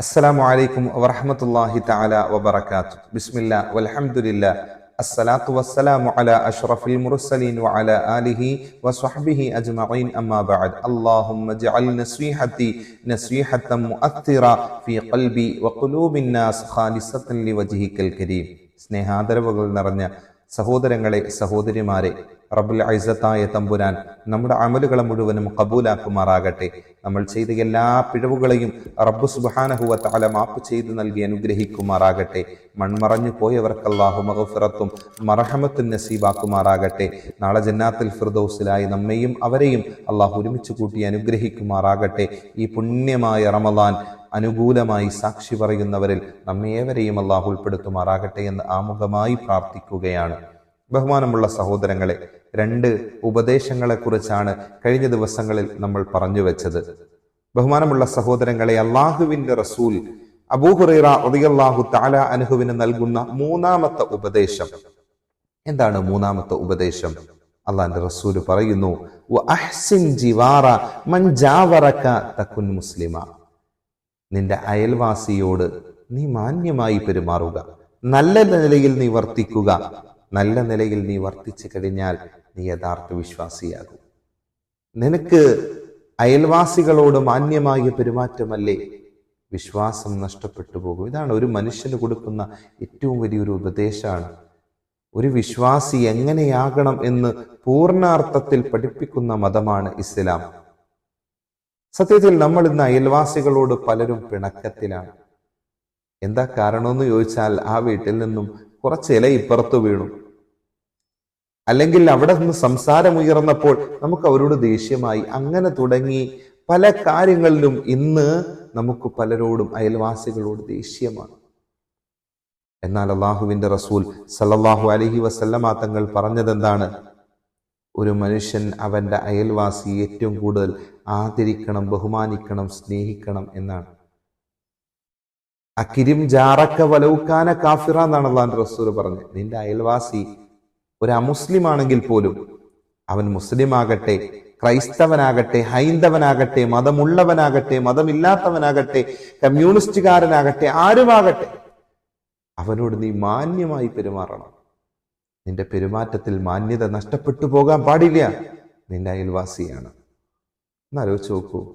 അസ്സലാമു അലൈക്കും വറഹ്മത്തുള്ളാഹി തആല വബറകാതു ബിസ്മില്ല വൽഹംദുലില്ലാ. അസ്സലാത്തു വസ്സലാമു അലാ അഷ്റഫിൽ മുർസലീൻ വഅലാ ആലിഹി വസ്വഹ്ബിഹി അജ്മഈൻ. അമ്മാ ബഅദ്. അല്ലാഹുമ്മ ജഅൽ നസ്വീഹത്തി നസ്വീഹത്തൻ മുഅത്തിറ ഫീ ഖൽബി വഖുലൂബിൻ നാസ് ഖാലിസത്തൻ ലിവജ്ഹിക്കൽ കരീം. സ്നേഹാദരവുകൾ നിറഞ്ഞ സഹോദരങ്ങളെ സഹോദരിമാരെ റബ്ബുൽ ഐസത്തായ തമ്പുരാൻ നമ്മുടെ അമലുകളെ മുഴുവനും കബൂലാക്കുമാറാകട്ടെ. നമ്മൾ ചെയ്ത എല്ലാ പിഴവുകളെയും റബ്ബു സുബാനഹുവ തല മാപ്പ് ചെയ്ത് നൽകി അനുഗ്രഹിക്കുമാറാകട്ടെ. മൺമറഞ്ഞു പോയവർക്ക് അള്ളാഹു മഹഫിറത്തും മറഹമത്തും നസീബാക്കുമാറാകട്ടെ. നാളെ ജന്നാത്തിൽ ഫിർദൌസിലായി നമ്മെയും അവരെയും അള്ളാഹു ഒരുമിച്ച് കൂട്ടി അനുഗ്രഹിക്കുമാറാകട്ടെ. ഈ പുണ്യമായ റമദാൻ അനുകൂലമായി സാക്ഷി പറയുന്നവരിൽ നമ്മേവരെയും അള്ളാഹു ഉൾപ്പെടുത്തുമാറാകട്ടെ എന്ന് ആമുഖമായി പ്രാർത്ഥിക്കുകയാണ്. ബഹുമാനമുള്ള സഹോദരങ്ങളെ രണ്ട് ഉപദേശങ്ങളെക്കുറിച്ചാണ് കഴിഞ്ഞ ദിവസങ്ങളിൽ നമ്മൾ പറഞ്ഞു വെച്ചത്. ബഹുമാനമുള്ള സഹോദരങ്ങളെ അള്ളാഹുവിന്റെ റസൂൽ അബൂഹുറൈറ റളിയല്ലാഹു താല അനുഹുവിന് നൽകുന്ന മൂന്നാമത്തെ ഉപദേശം. എന്താണ് മൂന്നാമത്തെ ഉപദേശം? അള്ളാന്റെ റസൂൽ പറയുന്നു "വ അഹ്സിൻ ജിവാറ മൻ ജാവറക തകുൻ മുസ്ലിമ. നിന്റെ അയൽവാസിയോട് നീ മാന്യമായി പെരുമാറുക. നല്ല നിലയിൽ നീ വർത്തിക്കുക. നല്ല നിലയിൽ നീ വർത്തിച്ചു കഴിഞ്ഞാൽ നീ യഥാർത്ഥ വിശ്വാസിയാകും. നിനക്ക് അയൽവാസികളോട് മാന്യമായ പെരുമാറ്റമല്ലേ? വിശ്വാസം നഷ്ടപ്പെട്ടു പോകും. ഇതാണ് ഒരു മനുഷ്യന് കൊടുക്കുന്ന ഏറ്റവും വലിയൊരു ഉപദേശമാണ്. ഒരു വിശ്വാസി എങ്ങനെയാകണം എന്ന് പൂർണാർത്ഥത്തിൽ പഠിപ്പിക്കുന്ന മതമാണ് ഇസ്ലാം. സത്യത്തിൽ നമ്മൾ ഇന്ന് അയൽവാസികളോട് പലരും പിണക്കത്തിലാണ്. എന്താ കാരണമെന്ന് ചോദിച്ചാൽ ആ വീട്ടിൽ നിന്നും കുറച്ച് ഇല ഇപ്പുറത്ത് വീണു. അല്ലെങ്കിൽ അവിടെ നിന്ന് സംസാരം ഉയർന്നപ്പോൾ നമുക്ക് അവരോട് ദേഷ്യമായി അങ്ങനെ തുടങ്ങി പല കാര്യങ്ങളിലും ഇന്ന് നമുക്ക് പലരോടും അയൽവാസികളോട് ദേഷ്യമാണ്. എന്നാൽ അള്ളാഹുവിന്റെ റസൂൽ സല്ലല്ലാഹു അലഹി വസല്ലമ തങ്ങൾ പറഞ്ഞതെന്താണ്? ഒരു മനുഷ്യൻ അവന്റെ അയൽവാസി ഏറ്റവും കൂടുതൽ ആദരിക്കണം ബഹുമാനിക്കണം സ്നേഹിക്കണം എന്നാണ്. അക്കിരിം ജാറക്ക വലവുക്കാന കാഫിറ എന്നാണ് അള്ളാന്റെ റസൂൽ പറഞ്ഞത്. നിന്റെ അയൽവാസി ഒരു അമുസ്ലിം ആണെങ്കിൽ പോലും അവൻ മുസ്ലിം ആകട്ടെ ക്രൈസ്തവനാകട്ടെ ഹൈന്ദവനാകട്ടെ മതമുള്ളവനാകട്ടെ മതമില്ലാത്തവനാകട്ടെ കമ്മ്യൂണിസ്റ്റുകാരനാകട്ടെ ആരുമാകട്ടെ അവനോട് നീ മാന്യമായി പെരുമാറണം. നിന്റെ പെരുമാറ്റത്തിൽ മാന്യത നഷ്ടപ്പെട്ടു പോകാൻ പാടില്ല നിന്റെ അയൽവാസിയാണ്. എന്നാലോചിച്ച് നോക്കൂ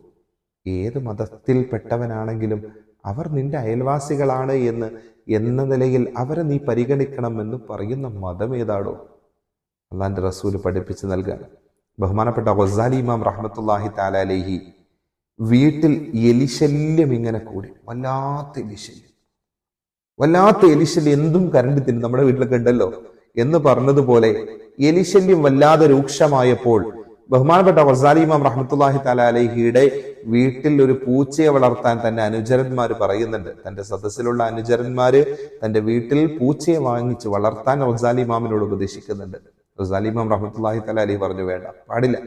ഏത് മതത്തിൽപ്പെട്ടവനാണെങ്കിലും അവർ നിന്റെ അയൽവാസികളാണ് എന്ന് എന്ന നിലയിൽ അവരെ നീ പരിഗണിക്കണം എന്ന് പറയുന്ന മതം ഏതാടോ? അള്ളാന്റെ റസൂൽ പഠിപ്പിച്ച് നൽകാൻ. ബഹുമാനപ്പെട്ട ഗസാലി ഇമാം റഹ്മത്തുല്ലാഹി താലാലേഹി വീട്ടിൽ എലിശല്യം ഇങ്ങനെ കൂടി. വല്ലാത്ത എലിശല്യം. വല്ലാത്ത എലിശല്യം എന്തും കരണ്ട് തിന്നും നമ്മുടെ വീട്ടിലൊക്കെ ഉണ്ടല്ലോ എന്ന് പറഞ്ഞതുപോലെ എലിശല്യം വല്ലാതെ രൂക്ഷമായപ്പോൾ ബഹുമാനപ്പെട്ട വസാലി ഇമാം റഹ്മത്തുല്ലാഹി തല അലഹിയുടെ വീട്ടിൽ ഒരു പൂച്ചയെ വളർത്താൻ തന്റെ അനുചരന്മാർ പറയുന്നുണ്ട്. തന്റെ സദസ്സിലുള്ള അനുചരന്മാര് തന്റെ വീട്ടിൽ പൂച്ചയെ വാങ്ങിച്ച് വളർത്താൻ റസാലി ഇമാമിനോട് ഉപദേശിക്കുന്നുണ്ട്. റസാലി ഇമാം റഹ്മത്തുല്ലാഹി തല അലി പറഞ്ഞു വേണ്ട പാടില്ല.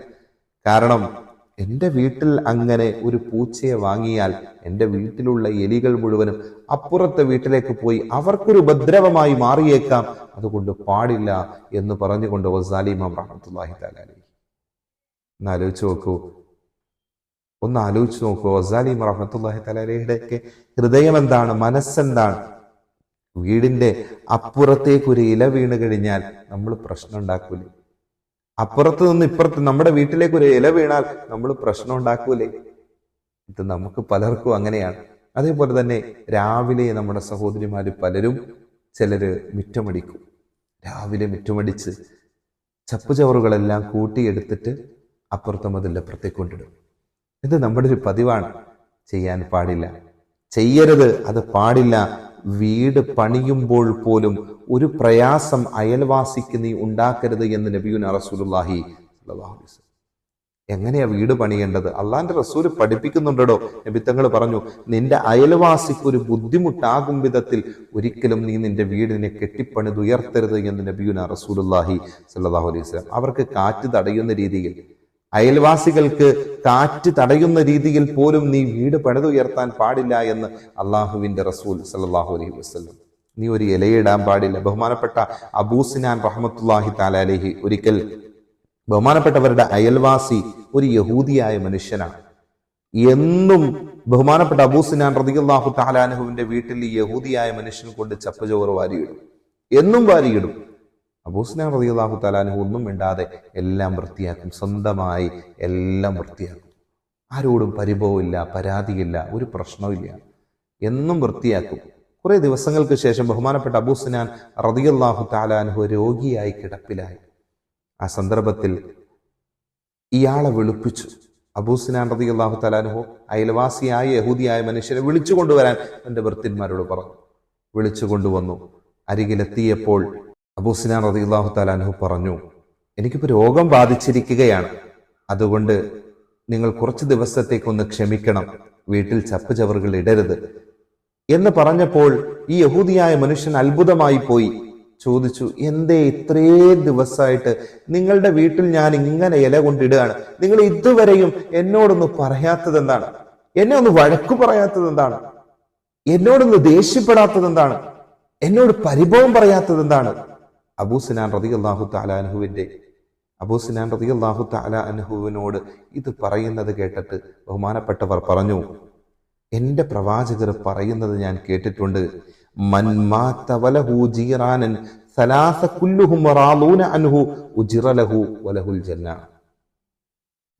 കാരണം എന്റെ വീട്ടിൽ അങ്ങനെ ഒരു പൂച്ചയെ വാങ്ങിയാൽ എന്റെ വീട്ടിലുള്ള എലികൾ മുഴുവനും അപ്പുറത്തെ വീട്ടിലേക്ക് പോയി അവർക്കൊരു ഉപദ്രവമായി മാറിയേക്കാം. അതുകൊണ്ട് പാടില്ല എന്ന് പറഞ്ഞുകൊണ്ട് വസാലിമാം റഹ്മത്തുല്ലാഹി തല അലഹി. ഒന്ന് ആലോചിച്ച് നോക്കൂ. ഒന്ന് ആലോചിച്ച് നോക്കൂ. വസാലിം തലാലിയുടെ ഒക്കെ ഹൃദയം എന്താണ്? മനസ്സെന്താണ് വീടിന്റെ അപ്പുറത്തേക്ക് ഒരു ഇല വീണ് കഴിഞ്ഞാൽ നമ്മൾ പ്രശ്നം ഉണ്ടാക്കൂലേ? അപ്പുറത്ത് നിന്ന് ഇപ്പുറത്ത് നമ്മുടെ വീട്ടിലേക്ക് ഒരു ഇല വീണാൽ നമ്മൾ പ്രശ്നം ഉണ്ടാക്കൂലേ? ഇത് നമുക്ക് പലർക്കും അങ്ങനെയാണ്. അതേപോലെ തന്നെ രാവിലെ നമ്മുടെ സഹോദരിമാർ പലരും ചിലര് മിറ്റമടിക്കും. രാവിലെ മിറ്റമടിച്ച് ചപ്പുചവറുകളെല്ലാം കൂട്ടിയെടുത്തിട്ട് അപ്പുറത്തെ മതിലിന്റെ അപ്പുറത്തേക്ക് കൊണ്ടിടും. ഇത് നമ്മുടെ ഒരു പതിവാണ്. ചെയ്യാൻ പാടില്ല. ചെയ്യരുത്. അത് പാടില്ല. വീട് പണിയുമ്പോൾ പോലും ഒരു പ്രയാസം അയൽവാസിക്ക് നീ ഉണ്ടാക്കരുത് എന്ന് നബിയുന റസൂലുല്ലാഹി എങ്ങനെയാ വീട് പണിയേണ്ടത്? അള്ളാന്റെ റസൂൽ പഠിപ്പിക്കുന്നുണ്ടോ നബിത്തങ്ങൾ പറഞ്ഞു നിന്റെ അയൽവാസിക്ക് ഒരു ബുദ്ധിമുട്ടാകും വിധത്തിൽ ഒരിക്കലും നീ നിന്റെ വീടിനെ കെട്ടിപ്പണിതുയർത്തരുത് എന്ന് നബിയുന റസൂലുല്ലാഹി സല്ലാഹു അലൈഹി വസല്ലം. അവർക്ക് കാറ്റ് തടയുന്ന രീതിയിൽ അയൽവാസികൾക്ക് കാറ്റ് തടയുന്ന രീതിയിൽ പോലും നീ വീട് പണിതുയർത്താൻ പാടില്ല എന്ന് അള്ളാഹുവിന്റെ റസൂൽ സല്ലാഹു അലൈഹി വസ്ലം നീ ഒരു ഇലയിടാൻ പാടില്ല. ബഹുമാനപ്പെട്ട അബൂസിനാൻ റഹമത്തുല്ലാഹി താലാലേഹി ഒരിക്കൽ ബഹുമാനപ്പെട്ടവരുടെ അയൽവാസി ഒരു യഹൂദിയായ മനുഷ്യനാണ്. എന്നും ബഹുമാനപ്പെട്ട അബൂസിനാൻ റതിയുല്ലാഹു താലാനുഹുവിന്റെ വീട്ടിൽ ഈ യഹൂദിയായ മനുഷ്യൻ കൊണ്ട് ചപ്പചോറ് വാരിയിടും. എന്നും വാരിയിടും. അബൂസിനാൻ അള്ളാഹു തലാനു ഒന്നും മിണ്ടാതെ എല്ലാം വൃത്തിയാക്കും സ്വന്തമായി എല്ലാം വൃത്തിയാക്കും. ആരോടും പരിഭവമില്ല പരാതിയില്ല ഒരു പ്രശ്നവുമില്ല. എന്നും വൃത്തിയാക്കും. കുറെ ദിവസങ്ങൾക്ക് ശേഷം ബഹുമാനപ്പെട്ട അബൂസ്നാൻ റതിയല്ലാഹു താലാനുഹു രോഗിയായി കിടപ്പിലായി. ആ സന്ദർഭത്തിൽ ഇയാളെ വിളിപ്പിച്ചു. അബൂസ്നാൻ അള്ളാഹു തലാനുഹു അയൽവാസിയായ യഹൂദിയായ മനുഷ്യനെ വിളിച്ചു കൊണ്ടുവരാൻ തന്റെ ഭൃത്യന്മാരോട് പറഞ്ഞു. വിളിച്ചു കൊണ്ടുവന്നു. അരികിലെത്തിയപ്പോൾ അബൂസിനാൻ റതി അള്ളാഹു താലാനഹു പറഞ്ഞു എനിക്കിപ്പോൾ രോഗം ബാധിച്ചിരിക്കുകയാണ്. അതുകൊണ്ട് നിങ്ങൾ കുറച്ച് ദിവസത്തേക്കൊന്ന് ക്ഷമിക്കണം. വീട്ടിൽ ചപ്പ് ചവറുകൾ ഇടരുത്. എന്ന് പറഞ്ഞപ്പോൾ ഈ യഹൂദിയായ മനുഷ്യൻ അത്ഭുതമായി പോയി. ചോദിച്ചു എന്തേ ഇത്രയും ദിവസമായിട്ട് നിങ്ങളുടെ വീട്ടിൽ ഞാൻ ഇങ്ങനെ ഇല കൊണ്ടിടുകയാണ്? നിങ്ങൾ ഇതുവരെയും എന്നോടൊന്ന് പറയാത്തത് എന്താണ് എന്നെ ഒന്ന് വഴക്കു പറയാത്തത് എന്താണ് എന്നോടൊന്ന് ദേഷ്യപ്പെടാത്തത് എന്താണ് എന്നോട് പരിഭവം പറയാത്തത് എന്താണ് അബൂസിനാൻ റതി അള്ളാഹു താല അനുഹുവിന്റെ അബൂ അബൂസിനാൻ റതി അള്ളാഹു താല അനുഹുവിനോട് ഇത് പറയുന്നത് കേട്ടിട്ട് ബഹുമാനപ്പെട്ടവർ പറഞ്ഞു എന്റെ പ്രവാചകർ പറയുന്നത് ഞാൻ കേട്ടിട്ടുണ്ട്.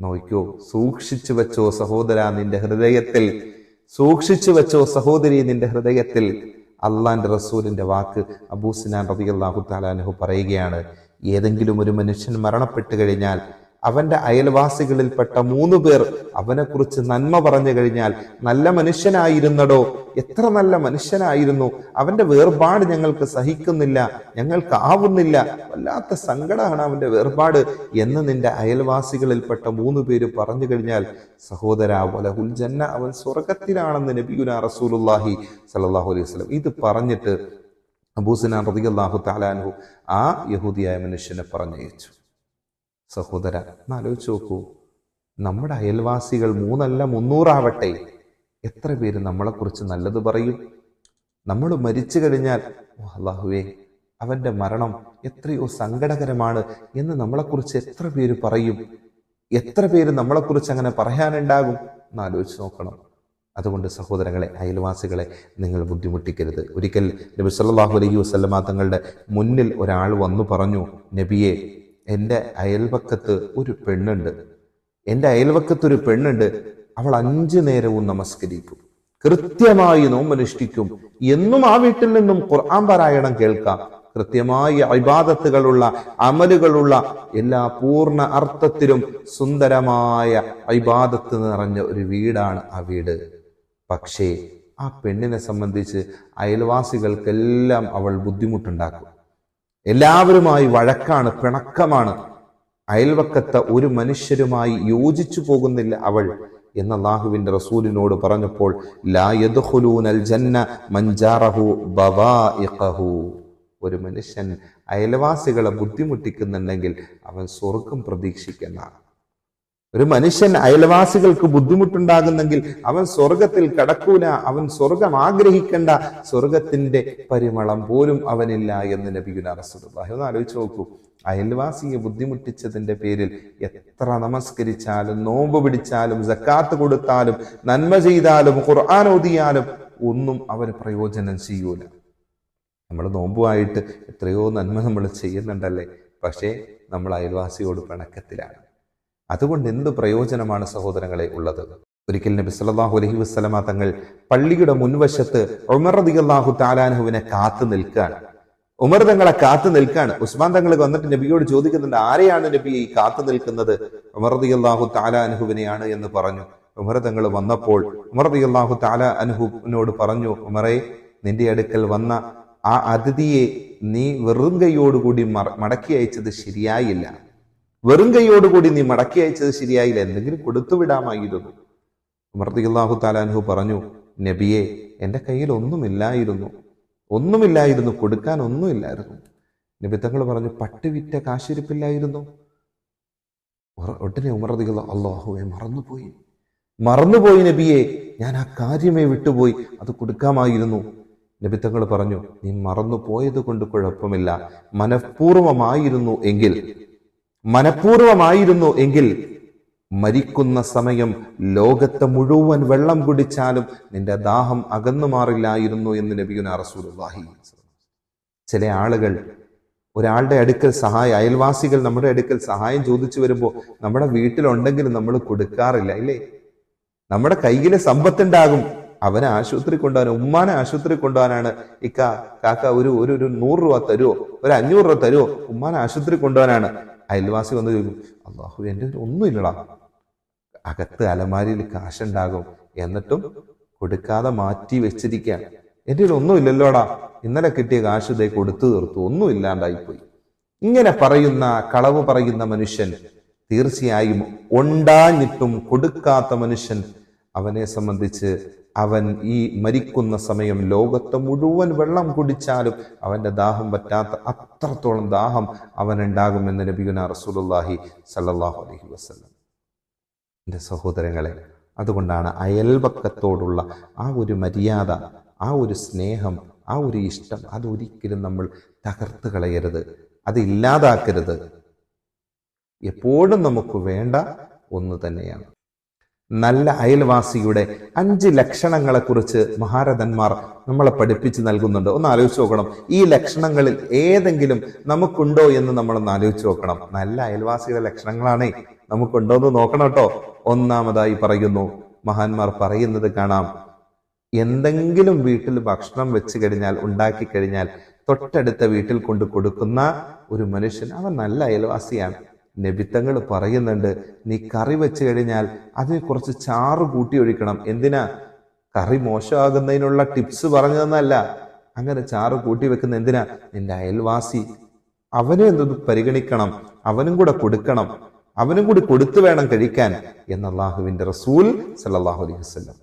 നോക്കിക്കോ സൂക്ഷിച്ചു വെച്ചോ സഹോദര നിന്റെ ഹൃദയത്തിൽ സൂക്ഷിച്ചു വെച്ചോ സഹോദരി നിന്റെ ഹൃദയത്തിൽ അള്ളാന്റെ റസൂലിന്റെ വാക്ക് അബൂസിനാൻ റബിയല്ലാഹു താലാനഹു പറയുകയാണ് ഏതെങ്കിലും ഒരു മനുഷ്യൻ മരണപ്പെട്ടു കഴിഞ്ഞാൽ അവന്റെ അയൽവാസികളിൽപ്പെട്ട മൂന്ന് പേർ അവനെക്കുറിച്ച് നന്മ പറഞ്ഞു കഴിഞ്ഞാൽ നല്ല മനുഷ്യനായിരുന്നടോ? എത്ര നല്ല മനുഷ്യനായിരുന്നു? അവന്റെ വേർപാട് ഞങ്ങൾക്ക് സഹിക്കുന്നില്ല ഞങ്ങൾക്ക് ആവുന്നില്ല. വല്ലാത്ത സങ്കടമാണ് അവന്റെ വേർപാട് എന്ന് നിന്റെ അയൽവാസികളിൽപ്പെട്ട മൂന്ന് പേര് പറഞ്ഞു കഴിഞ്ഞാൽ സഹോദര വലഹുൽ ജന്ന അവൻ സ്വർഗത്തിലാണെന്ന് നബിയുന റസൂലുല്ലാഹി സല്ലാഹു അലൈഹി വസ്ലം ഇത് പറഞ്ഞിട്ട് അബൂസിനാൻ റളിയല്ലാഹു താലാൻഹു ആ യഹൂദിയായ മനുഷ്യനെ പറഞ്ഞയച്ചു. സഹോദര എന്നാലോചിച്ച് നോക്കൂ. നമ്മുടെ അയൽവാസികൾ മൂന്നല്ല മുന്നൂറാവട്ടെ. എത്ര പേര് നമ്മളെക്കുറിച്ച് നല്ലത് പറയും? നമ്മൾ മരിച്ചു കഴിഞ്ഞാൽ "ഓ, അള്ളാഹുവേ അവന്റെ മരണം എത്രയോ സങ്കടകരമാണ് എന്ന് നമ്മളെക്കുറിച്ച് എത്ര പേര് പറയും? എത്ര പേര് നമ്മളെക്കുറിച്ച് അങ്ങനെ പറയാനുണ്ടാകും? എന്ന് ആലോചിച്ച് നോക്കണം. അതുകൊണ്ട് സഹോദരങ്ങളെ അയൽവാസികളെ നിങ്ങൾ ബുദ്ധിമുട്ടിക്കരുത്. ഒരിക്കൽ നബി സല്ലാഹു അലൈഹി വസല്ലമ തങ്ങളുടെ മുന്നിൽ ഒരാൾ വന്നു പറഞ്ഞു നബിയെ എന്റെ അയൽവക്കത്ത് ഒരു പെണ്ണുണ്ട്. എന്റെ അയൽവക്കത്ത് ഒരു പെണ്ണുണ്ട്. അവൾ അഞ്ചു നേരവും നമസ്കരിക്കും. കൃത്യമായി നോമ്പനുഷ്ഠിക്കും എന്നും ആ വീട്ടിൽ നിന്നും ഖുർആൻ പാരായണം കേൾക്കാം. കൃത്യമായി അഭിബാദത്തുകളുള്ള അമലുകളുള്ള എല്ലാ പൂർണ അർത്ഥത്തിലും സുന്ദരമായ അഭിബാദത്ത് നിറഞ്ഞ ഒരു വീടാണ് ആ വീട്. പക്ഷേ ആ പെണ്ണിനെ സംബന്ധിച്ച് അയൽവാസികൾക്കെല്ലാം അവൾ ബുദ്ധിമുട്ടുണ്ടാക്കും. എല്ലാവരുമായി വഴക്കാണ് പിണക്കമാണ്. അയൽവക്കത്ത ഒരു മനുഷ്യരുമായി യോജിച്ചു പോകുന്നില്ല അവൾ എന്ന അള്ളാഹുവിന്റെ റസൂലിനോട് പറഞ്ഞപ്പോൾ ഒരു മനുഷ്യൻ അയൽവാസികളെ ബുദ്ധിമുട്ടിക്കുന്നുണ്ടെങ്കിൽ അവൻ സ്വർഗം പ്രതീക്ഷിക്കുന്നതാണ് ഒരു മനുഷ്യൻ അയൽവാസികൾക്ക് ബുദ്ധിമുട്ടുണ്ടാകുന്നെങ്കിൽ അവൻ സ്വർഗത്തിൽ കടക്കൂല അവൻ സ്വർഗം ആഗ്രഹിക്കേണ്ട സ്വർഗത്തിന്റെ പരിമളം പോലും അവനില്ല എന്ന് നബിഗുന റസൂലുള്ളാഹി. ഒന്ന് ആലോചിച്ച് നോക്കൂ അയൽവാസിയെ ബുദ്ധിമുട്ടിച്ചതിന്റെ പേരിൽ എത്ര നമസ്കരിച്ചാലും നോമ്പ് പിടിച്ചാലും ജക്കാത്ത് കൊടുത്താലും നന്മ ചെയ്താലും ഖുർആൻ ഓതിയാലും ഒന്നും അവന് പ്രയോജനം ചെയ്യൂല. നമ്മൾ നോമ്പുമായിട്ട് എത്രയോ നന്മ നമ്മൾ ചെയ്യുന്നുണ്ടല്ലേ? പക്ഷേ നമ്മൾ അയൽവാസിയോട് പിണക്കത്തിലാണ്. അതുകൊണ്ട് എന്ത് പ്രയോജനമാണ് സഹോദരങ്ങളെ ഉള്ളത്? ഒരിക്കൽ നബി സല്ലാഹു അലഹി വസല്ലമ തങ്ങൾ പള്ളിയുടെ മുൻവശത്ത് ഉമർ അള്ളാഹു താലാനുഹുവിനെ കാത്തു നിൽക്കുകയാണ് ഉമർ തങ്ങളെ കാത്തു നിൽക്കുകയാണ് ഉസ്മാൻ തങ്ങൾ വന്നിട്ട് നബിയോട് ചോദിക്കുന്നുണ്ട് ആരെയാണ് നബി ഈ കാത്തു നിൽക്കുന്നത്? ഉമർ അള്ളാഹു താലാനുഹുവിനെയാണ് എന്ന് പറഞ്ഞു. ഉമർ തങ്ങൾ വന്നപ്പോൾ ഉമർ റദിയല്ലാഹു താല അനുഹുവിനോട് പറഞ്ഞു ഉമറെ നിന്റെ അടുക്കൽ വന്ന ആ അതിഥിയെ നീ വെറും കൈയോടുകൂടി മടക്കി അയച്ചത് ശരിയായില്ല. വെറും കൈയോടുകൂടി നീ മടക്കി അയച്ചത് ശരിയായില്ല. എന്തെങ്കിലും കൊടുത്തുവിടാമായിരുന്നു ഉമർദിഹു താലാൻഹു പറഞ്ഞു നബിയെ എന്റെ കയ്യിൽ ഒന്നുമില്ലായിരുന്നു. ഒന്നുമില്ലായിരുന്നു. കൊടുക്കാൻ ഒന്നുമില്ലായിരുന്നു. നബി തങ്ങൾ പറഞ്ഞു പട്ടുവിറ്റ കാശിരിപ്പില്ലായിരുന്നു. ഒട്ടിനെ ഉമർദികളോ അള്ളാഹുവെ മറന്നുപോയി. മറന്നുപോയി നബിയെ ഞാൻ ആ കാര്യമേ വിട്ടുപോയി. അത് കൊടുക്കാമായിരുന്നു. നബിത്തങ്ങൾ പറഞ്ഞു നീ മറന്നു പോയത് കൊണ്ട് കുഴപ്പമില്ല. മനഃപൂർവമായിരുന്നു എങ്കിൽ മനഃപൂർവമായിരുന്നു എങ്കിൽ മരിക്കുന്ന സമയം ലോകത്തെ മുഴുവൻ വെള്ളം കുടിച്ചാലും നിന്റെ ദാഹം അകന്നു മാറില്ലായിരുന്നു എന്ന് നബിയുന റസൂലുള്ളാഹി ചില ആളുകൾ ഒരാളുടെ അടുക്കൽ സഹായം അയൽവാസികൾ നമ്മുടെ അടുക്കൽ സഹായം ചോദിച്ചു വരുമ്പോൾ നമ്മുടെ വീട്ടിലുണ്ടെങ്കിലും നമ്മൾ കൊടുക്കാറില്ല ഇല്ലേ? നമ്മുടെ കയ്യിൽ സമ്പത്തുണ്ടാകും. അവനെ ആശുപത്രി കൊണ്ടുപോകാൻ ഉമ്മാനെ ആശുപത്രി കൊണ്ടുപോകാനാണ്. ഇക്ക കാക്ക ഒരു ഒരു ഒരു നൂറ് രൂപ തരുമോ ഒരു അഞ്ഞൂറ് രൂപ തരുമോ ഉമ്മാനെ ആശുപത്രി കൊണ്ടുപോകാനാണ്. അയൽവാസി വന്ന് ചോദിക്കും അള്ളാഹു എന്റെ ഒന്നുമില്ലടാ. അകത്ത് അലമാരിയിൽ കാശുണ്ടാകും. എന്നിട്ടും കൊടുക്കാതെ മാറ്റി വെച്ചിരിക്കുകയാണ്. എന്റെ കയ്യിൽ ഒന്നുമില്ലല്ലോടാ. ഇന്നലെ കിട്ടിയ കാശ് ഇതേ കൊടുത്തു തീർത്തു. ഒന്നും ഇല്ലാണ്ടായിപ്പോയി. ഇങ്ങനെ പറയുന്ന കളവ് പറയുന്ന മനുഷ്യൻ തീർച്ചയായും ഉണ്ടാഞ്ഞിട്ടും കൊടുക്കാത്ത മനുഷ്യൻ അവനെ സംബന്ധിച്ച് അവൻ ഈ മരിക്കുന്ന സമയം ലോകത്തെ മുഴുവൻ വെള്ളം കുടിച്ചാലും അവന്റെ ദാഹം പറ്റാത്ത അത്രത്തോളം ദാഹം അവനുണ്ടാകുമെന്ന് നബിയുന റസൂലുള്ളാഹി സല്ലാഹു അലഹി വസ്ലം എന്റെ സഹോദരങ്ങളെ അതുകൊണ്ടാണ് അയൽപക്കത്തോടുള്ള ആ ഒരു മര്യാദ ആ ഒരു സ്നേഹം ആ ഒരു ഇഷ്ടം അതൊരിക്കലും നമ്മൾ തകർത്ത് കളയരുത്. അതില്ലാതാക്കരുത് എപ്പോഴും നമുക്ക് വേണ്ട ഒന്ന് തന്നെയാണ്. നല്ല അയൽവാസിയുടെ അഞ്ച് ലക്ഷണങ്ങളെക്കുറിച്ച് മഹാരഥന്മാർ നമ്മളെ പഠിപ്പിച്ച് നൽകുന്നുണ്ട്. ഒന്ന് ആലോചിച്ച് നോക്കണം. ഈ ലക്ഷണങ്ങളിൽ ഏതെങ്കിലും നമുക്കുണ്ടോ എന്ന് നമ്മളൊന്ന് ആലോചിച്ച് നോക്കണം. നല്ല അയൽവാസിയുടെ ലക്ഷണങ്ങളാണേ നമുക്കുണ്ടോ എന്ന് നോക്കണം കേട്ടോ. ഒന്നാമതായി പറയുന്നു മഹാന്മാർ പറയുന്നത് കാണാം എന്തെങ്കിലും വീട്ടിൽ ഭക്ഷണം വെച്ച് കഴിഞ്ഞാൽ ഉണ്ടാക്കി കഴിഞ്ഞാൽ തൊട്ടടുത്ത വീട്ടിൽ കൊണ്ട് കൊടുക്കുന്ന ഒരു മനുഷ്യൻ അവൻ നല്ല അയൽവാസിയാണ്. നബിത്തങ്ങൾ പറയുന്നുണ്ട്. നീ കറി വെച്ച് കഴിഞ്ഞാൽ അതിന് കുറച്ച് ചാറ് കൂട്ടി ഒഴിക്കണം. എന്തിനാ? കറി മോശമാകുന്നതിനുള്ള ടിപ്സ് പറഞ്ഞു തന്നല്ല അങ്ങനെ ചാറ് കൂട്ടി വെക്കുന്ന എന്തിനാ? നിന്റെ അയൽവാസി. അവനെ എന്തത് പരിഗണിക്കണം? അവനും കൂടെ കൊടുക്കണം. അവനും കൂടി കൊടുത്തു വേണം കഴിക്കാൻ. എന്ന അള്ളാഹുവിന്റെ റസൂൽ സല്ലാഹു അലൈഹി വസ്ലം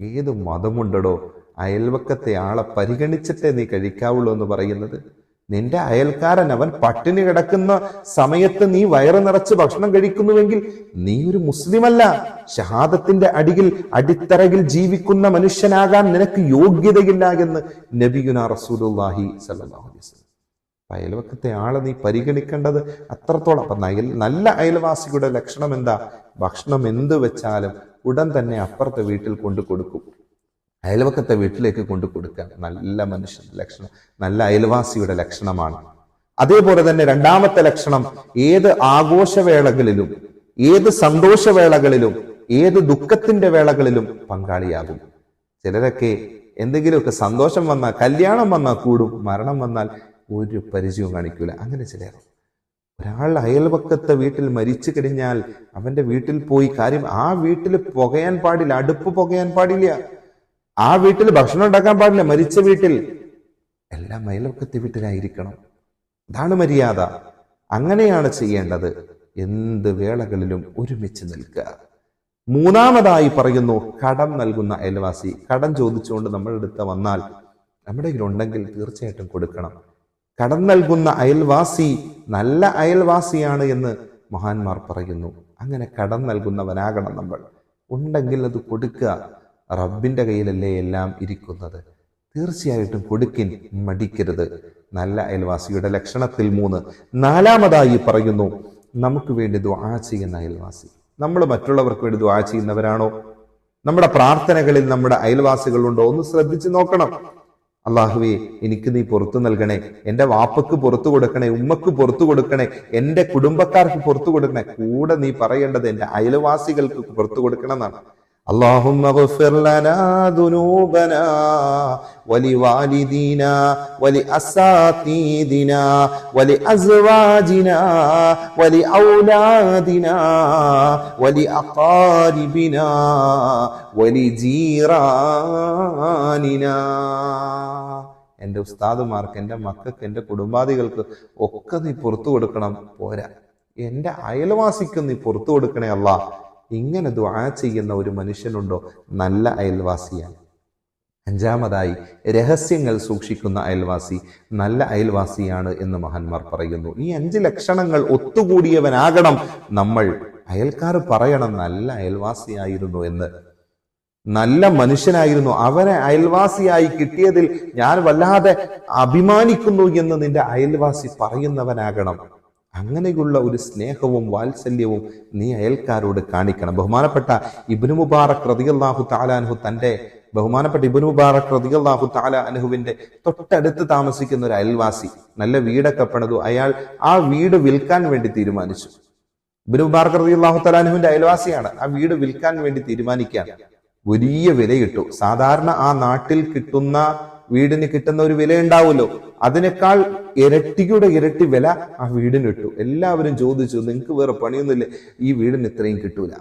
ഏത് മതമുണ്ടടോ അയൽവക്കത്തെ ആളെ പരിഗണിച്ചിട്ടേ നീ കഴിക്കാവുള്ളൂ എന്ന് പറയുന്നത്. നിന്റെ അയൽക്കാരൻ അവൻ പട്ടിണി കിടക്കുന്ന സമയത്ത് നീ വയറ് നിറച്ച് ഭക്ഷണം കഴിക്കുന്നുവെങ്കിൽ നീ ഒരു മുസ്ലിമല്ല. ഷഹാദത്തിന്റെ അടിയിൽ അടിത്തറയിൽ ജീവിക്കുന്ന മനുഷ്യനാകാൻ നിനക്ക് യോഗ്യതയില്ല എന്ന് നബിയുന റസൂലുല്ലാഹി സല്ലാഹുലി അയൽവക്കത്തെ ആളെ നീ പരിഗണിക്കേണ്ടത് അത്രത്തോളം. അപ്പൊ നല്ല അയൽവാസിയുടെ ലക്ഷണം എന്താ? ഭക്ഷണം എന്ത് വെച്ചാലും ഉടൻ തന്നെ അപ്പുറത്തെ വീട്ടിൽ കൊണ്ടു കൊടുക്കും അയൽവക്കത്തെ വീട്ടിലേക്ക് കൊണ്ടു കൊടുക്കുക നല്ല മനുഷ്യന്റെ ലക്ഷണം നല്ല അയൽവാസിയുടെ ലക്ഷണമാണ്. അതേപോലെ തന്നെ രണ്ടാമത്തെ ലക്ഷണം ഏത് ആഘോഷവേളകളിലും ഏത് സന്തോഷവേളകളിലും ഏത് ദുഃഖത്തിന്റെ വേളകളിലും പങ്കാളിയാകും. ചിലരൊക്കെ എന്തെങ്കിലുമൊക്കെ സന്തോഷം വന്നാൽ കല്യാണം വന്നാൽ കൂടും മരണം വന്നാൽ ഒരു പരിചയവും കാണിക്കൂല. അങ്ങനെ ചിലർ. ഒരാൾ അയൽവക്കത്തെ വീട്ടിൽ മരിച്ചു കഴിഞ്ഞാൽ അവന്റെ വീട്ടിൽ പോയി കാര്യം ആ വീട്ടിൽ പുകയാൻ പാടില്ല അടുപ്പ് പുകയാൻ പാടില്ല. ആ വീട്ടിൽ ഭക്ഷണം ഉണ്ടാക്കാൻ പാടില്ല. മരിച്ച വീട്ടിൽ എല്ലാം അയൽപക്കത്തെ വീട്ടിലായിരിക്കണം. അതാണ് മര്യാദ. അങ്ങനെയാണ് ചെയ്യേണ്ടത്. എന്ത് വേളകളിലും ഒരുമിച്ച് നിൽക്കുക. മൂന്നാമതായി പറയുന്നു കടം നൽകുന്ന അയൽവാസി. കടം ചോദിച്ചുകൊണ്ട് നമ്മുടെ അടുത്ത് വന്നാൽ നമ്മുടെ ഉണ്ടെങ്കിൽ തീർച്ചയായിട്ടും കൊടുക്കണം. കടം നൽകുന്ന അയൽവാസി നല്ല അയൽവാസിയാണ് എന്ന് മഹാന്മാർ പറയുന്നു. അങ്ങനെ കടം നൽകുന്നവനാകണം നമ്മൾ. ഉണ്ടെങ്കിൽ അത് കൊടുക്കുക. റബ്ബിന്റെ കയ്യിലല്ലേ എല്ലാം ഇരിക്കുന്നത്? തീർച്ചയായിട്ടും കൊടുക്കിൻ മടിക്കരുത്. നല്ല അയൽവാസിയുടെ ലക്ഷണത്തിൽ മൂന്ന്. നാലാമതായി പറയുന്നു നമുക്ക് വേണ്ടി ദുആ ചെയ്യുന്ന അയൽവാസി. നമ്മൾ മറ്റുള്ളവർക്ക് വേണ്ടി ദുആ ചെയ്യുന്നവരാണോ? നമ്മുടെ പ്രാർത്ഥനകളിൽ നമ്മുടെ അയൽവാസികളുണ്ടോ ഒന്ന് ശ്രദ്ധിച്ചു നോക്കണം. അള്ളാഹുവേ എനിക്ക് നീ പുറത്തു നൽകണേ എന്റെ വാപ്പക്ക് പുറത്തു കൊടുക്കണേ ഉമ്മക്ക് പുറത്തു കൊടുക്കണേ എന്റെ കുടുംബക്കാർക്ക് പുറത്തു കൊടുക്കണേ കൂടെ നീ പറയേണ്ടത് എന്റെ അയൽവാസികൾക്ക് പുറത്തു കൊടുക്കണം എന്നാണ് اللهم اغفر لنا ذنوبنا ولوالدينا ولأساتذتنا ولأزواجنا ولأولادنا ولأقاربنا ولجيراننا എൻ്റെ ഉസ്താദുമാർക്ക് എൻ്റെ മക്കൾക്ക് എൻ്റെ കുടുംബാദികൾക്ക് ഒക്കെ നീ പുറത്തു കൊടുക്കണം പോരാ എൻ്റെ അയൽവാസിക്ക് നീ പുറത്തു കൊടുക്കണേ അല്ല ഇങ്ങനെ ദുആ ചെയ്യുന്ന ഒരു മനുഷ്യനുണ്ടോ? നല്ല അയൽവാസിയാണ്. അഞ്ചാമതായി രഹസ്യങ്ങൾ സൂക്ഷിക്കുന്ന അയൽവാസി നല്ല അയൽവാസിയാണ് എന്ന് മഹാന്മാർ പറയുന്നു. ഈ അഞ്ച് ലക്ഷണങ്ങൾ ഒത്തുകൂടിയവനാകണം നമ്മൾ. അയൽക്കാർ പറയണം നല്ല അയൽവാസിയായിരുന്നു എന്ന്. നല്ല മനുഷ്യനായിരുന്നു. അവനെ അയൽവാസിയായി കിട്ടിയതിൽ ഞാൻ വല്ലാതെ അഭിമാനിക്കുന്നു എന്ന് നിന്റെ അയൽവാസി പറയുന്നവനാകണം. അങ്ങനെയുള്ള ഒരു സ്നേഹവും വാത്സല്യവും നീ അയൽക്കാരോട് കാണിക്കണം. ബഹുമാനപ്പെട്ട ഇബ്നു മുബാറക് റതിയല്ലാഹു താലാൻഹു തന്റെ ബഹുമാനപ്പെട്ട ഇബ്നു മുബാറക് റതിയല്ലാഹു താല അനുഹുവിന്റെ തൊട്ടടുത്ത് താമസിക്കുന്ന ഒരു അയൽവാസി നല്ല വീടൊക്കെ പണിതു. അയാൾ ആ വീട് വിൽക്കാൻ വേണ്ടി തീരുമാനിച്ചു. ഇബ്നു മുബാറക് റതിയല്ലാഹു താലാനുവിന്റെ അയൽവാസിയാണ് ആ വീട് വിൽക്കാൻ വേണ്ടി തീരുമാനിക്കാൻ. വലിയ വില കിട്ടു സാധാരണ ആ നാട്ടിൽ കിട്ടുന്ന വീടിന് കിട്ടുന്ന ഒരു വില ഉണ്ടാവുമല്ലോ അതിനേക്കാൾ ഇരട്ടിയുടെ ഇരട്ടി വില ആ വീടിന് ഇട്ടു എല്ലാവരും ചോദിച്ചു നിങ്ങൾക്ക് വേറെ പണിയൊന്നുമില്ല. ഈ വീടിന് ഇത്രയും കിട്ടൂല.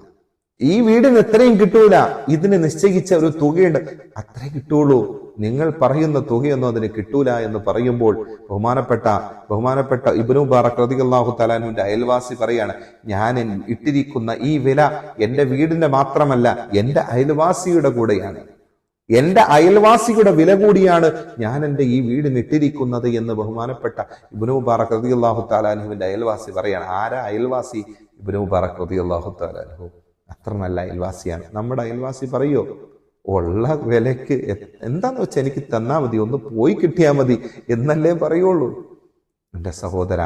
ഈ വീടിന് ഇത്രയും കിട്ടൂല. ഇതിന് നിശ്ചയിച്ച ഒരു തുകയുണ്ട്. അത്രേ കിട്ടുള്ളൂ. നിങ്ങൾ പറയുന്ന തുകയൊന്നും അതിന് കിട്ടൂല എന്ന് പറയുമ്പോൾ ബഹുമാനപ്പെട്ട ബഹുമാനപ്പെട്ട ഇബനു ബാറക് തലാനുവിന്റെ അയൽവാസി പറയാണ് ഞാൻ ഇട്ടിരിക്കുന്ന ഈ വില എന്റെ വീടിന്റെ മാത്രമല്ല എന്റെ അയൽവാസിയുടെ കൂടെയാണ്. എന്റെ അയൽവാസിയുടെ വില കൂടിയാണ് ഞാൻ എന്റെ ഈ വീട് നിട്ടിരിക്കുന്നത് എന്ന് ബഹുമാനപ്പെട്ട ഇബ്നു മുബാറക് റതി അള്ളാഹു താലാനുവിന്റെ അയൽവാസി പറയാണ്. ആരാ അയൽവാസി? ഇബ്നു മുബാറക് അള്ളാഹു താലാനുഹു അത്ര നല്ല അയൽവാസിയാണ്. നമ്മുടെ അയൽവാസി പറയോ ഉള്ള വിലക്ക് എന്താന്ന് വെച്ചാൽ എനിക്ക് തന്നാ മതി ഒന്ന് പോയി കിട്ടിയാൽ മതി എന്നല്ലേ പറയുള്ളൂ. എന്റെ സഹോദര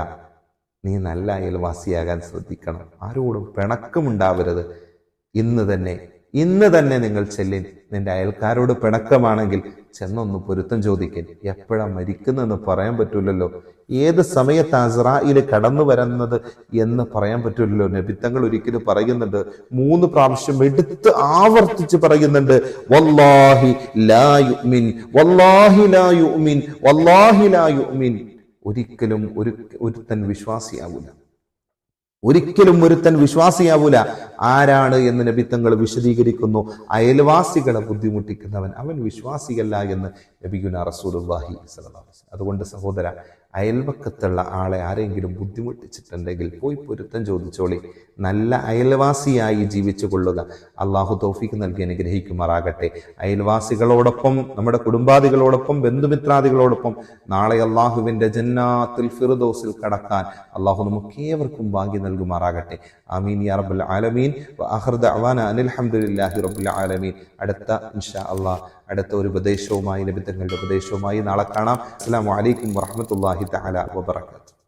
നീ നല്ല അയൽവാസിയാകാൻ ശ്രദ്ധിക്കണം. ആരോടും പിണക്കമുണ്ടാവരുത്. ഇന്ന് തന്നെ ഇന്ന് തന്നെ നിങ്ങൾ ചെല്ലിൻ നിന്റെ അയൽക്കാരോട് പിണക്കമാണെങ്കിൽ ചെന്നൊന്ന് പൊരുത്തം ചോദിക്കൻ. എപ്പോഴാ മരിക്കുന്നെന്ന് പറയാൻ പറ്റൂലല്ലോ. ഏത് സമയത്ത് അസ്രായിൽ കടന്നു വരുന്നത് എന്ന് പറയാൻ പറ്റൂലല്ലോ. നബിത്തങ്ങൾ ഒരിക്കലും പറയുന്നുണ്ട്. മൂന്ന് പ്രാവശ്യം എടുത്ത് ആവർത്തിച്ച് പറയുന്നുണ്ട്. വല്ലാഹി ലാ യുമിൻ വല്ലാഹി ലാ യുമിൻ വല്ലാഹി ലാ യുമിൻ ഒരിക്കലും ഒരു ഒരുത്തൻ വിശ്വാസിയാവൂല. ഒരിക്കലും ഒരുത്തൻ വിശ്വാസിയാവൂല ആരാണ് എന്ന് നബിത്തങ്ങൾ വിശദീകരിക്കുന്നു അയൽവാസികളെ ബുദ്ധിമുട്ടിക്കുന്നവൻ അവൻ വിശ്വാസിയല്ല എന്ന് നബിഗുന വസല്ലം. അതുകൊണ്ട് സഹോദര അയൽവക്കത്തുള്ള ആളെ ആരെങ്കിലും ബുദ്ധിമുട്ടിച്ചിട്ടുണ്ടെങ്കിൽ പോയി പൊരുത്തം ചോദിച്ചോളി. നല്ല അയൽവാസിയായി ജീവിച്ചു കൊള്ളുക. അള്ളാഹു തോഫിക്ക് നൽകി അനുഗ്രഹിക്കുമാറാകട്ടെ. അയൽവാസികളോടൊപ്പം നമ്മുടെ കുടുംബാദികളോടൊപ്പം ബന്ധുമിത്രാദികളോടൊപ്പം നാളെ അള്ളാഹുവിന്റെ ജന്നാത്തിൽ ഫിറുദോസിൽ കടക്കാൻ അള്ളാഹു നമുക്കേവർക്കും ഭാഗ്യം നൽകുമാറാകട്ടെ. ആമീൻ യാ റബ്ബുൽ ആലമീൻ. അഹർദ് അവാന അനിൽ ഹംദുലില്ലാഹി റബ്ബിൽ ആലമീൻ. അടുത്ത ഇൻഷാ അള്ളാഹ് അടുത്ത ഒരു ഉപദേശവുമായി ലഭിതങ്ങളുടെ ഉപദേശവുമായി നാളെ കാണാം. അസ്സലാമു അലൈക്കും വറഹ്മത്തുള്ളാഹി തആല വബറകാതുഹു.